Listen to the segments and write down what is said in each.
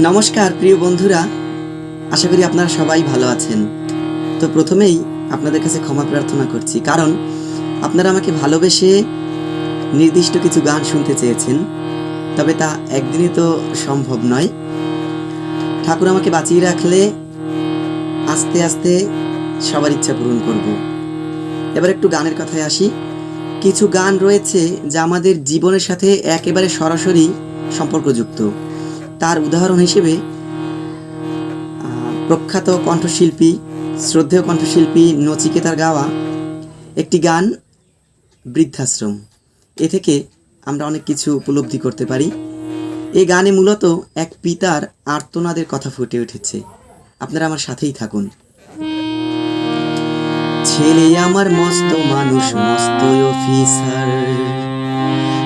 নমস্কার, প্রিয় বন্ধুরা। আশা করি আপনারা সবাই ভালো আছেন। তো প্রথমেই আপনাদের কাছে ক্ষমা প্রার্থনা করছি, কারণ আপনারা আমাকে ভালোবেসে নির্দিষ্ট কিছু গান শুনতে চেয়েছেন, তবে তা একদিনে তো সম্ভব নয়। ঠাকুর আমাকে বাঁচিয়ে রাখলে আস্তে আস্তে সবার ইচ্ছা পূরণ করব। এবার একটু গানের কথায় আসি। কিছু গান রয়েছে যা আমাদের জীবনের সাথে একেবারে সরাসরি সম্পর্কযুক্ত। তার উদাহরণ হিসেবে প্রখ্যাত কণ্ঠশিল্পী, শ্রদ্ধেয় কণ্ঠশিল্পী নচিকেতার গাওয়া একটি গান, বৃদ্ধাশ্রম। এ থেকে আমরা অনেক কিছু উপলব্ধি করতে পারি। এই গানে মূলত এক পিতার আর্তনাদের কথা ফুটে উঠেছে। আপনারা আমার সাথেই থাকুন। ছেলে আমার মস্ত মানুষ, মস্ত অফিসার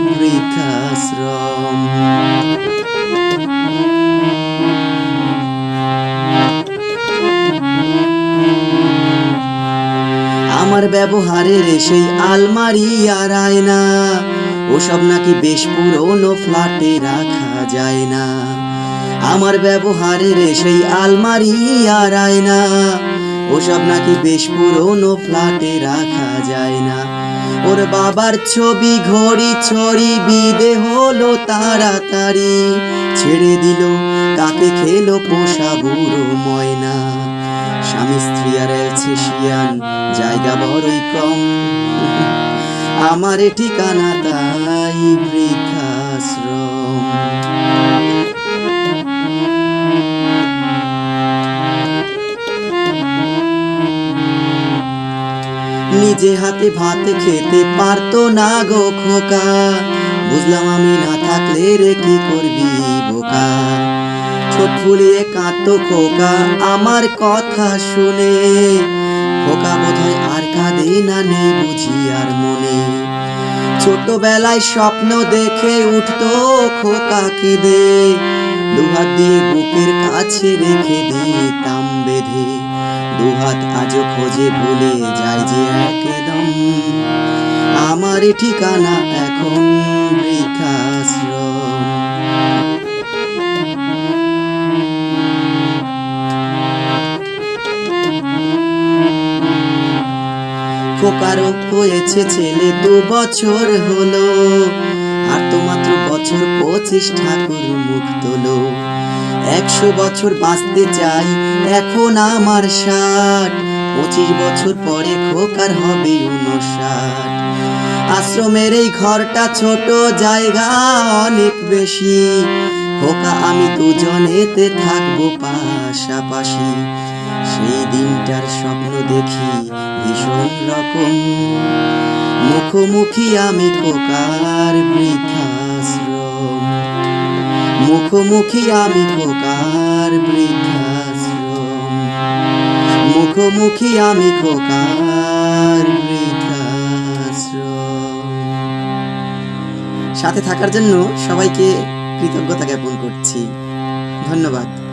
বৃদ্ধাশ্রম আমার ব্যবহারের সেই আলমারি আর আয়না, ওসব নাকি বেশ পুরনো ফ্ল্যাটে রাখা যায় না। আমার ব্যবহারের সেই আলমারি আর আয়না ওসব নাকি বেশ পুরনো ফ্ল্যাটে রাখা যায় না। ওর বাবার ছবি, ঘড়ি, ছড়ি, বিদে হলো তাড়াতাড়ি। ছেড়ে দিল কাকে খেলো পোষা বুড়ো ময়না। স্বামী স্ত্রী আর শিয়ান জায়গা বড়ই কম। আমার ঠিকানা তাই বৃদ্ধাশ্রম। নিজে হাতে ভাত খেতে পারতো না গো খোকা। বুঝলাম আমি না থাকলে রে কি করবি বোকা। ছোট ফুলিয়ে কাঁদতো খোকা আমার কথা শুনে। খোকা বোধহয় আর কাঁদে না নেই বুঝি আর মনে। ছোটবেলায় স্বপ্ন দেখে উঠতো খোকা কেঁদে। দুহাত দিয়ে বুকের কাছে রেখে দিতাম বেঁধে। দুহাত আজও খোঁজে বলে যায় যে একদম। আমার ঠিকানা এখন বৃদ্ধাশ্রম খোকারও হয়েছে ছেলে, দু বছর হলো। আর তো মাত্র বছর পঁচিশ ঠাকুর মুখ তোলো। একশো বছর বাঁচতে চাই, এখন আমার ষাট। পঁচিশ বছর পরে খোকার হবে উনষাট। আশ্রমের এই ঘরটা ছোট জায়গা, অনেক বেশি। খোকা আমি দুজনেতে থাকব পাশাপাশি। সেই দিনটার স্বপ্ন দেখি ভীষণ রকম। মুখোমুখি আমি খোকার বৃদ্ধাশ্রম। মুখোমুখি আমি খোকার বৃদ্ধাশ্রম। মুখোমুখি আমি খোকার বৃদ্ধাশ্রম। সাথে থাকার জন্য সবাইকে কৃতজ্ঞতা জ্ঞাপন করছি। ধন্যবাদ।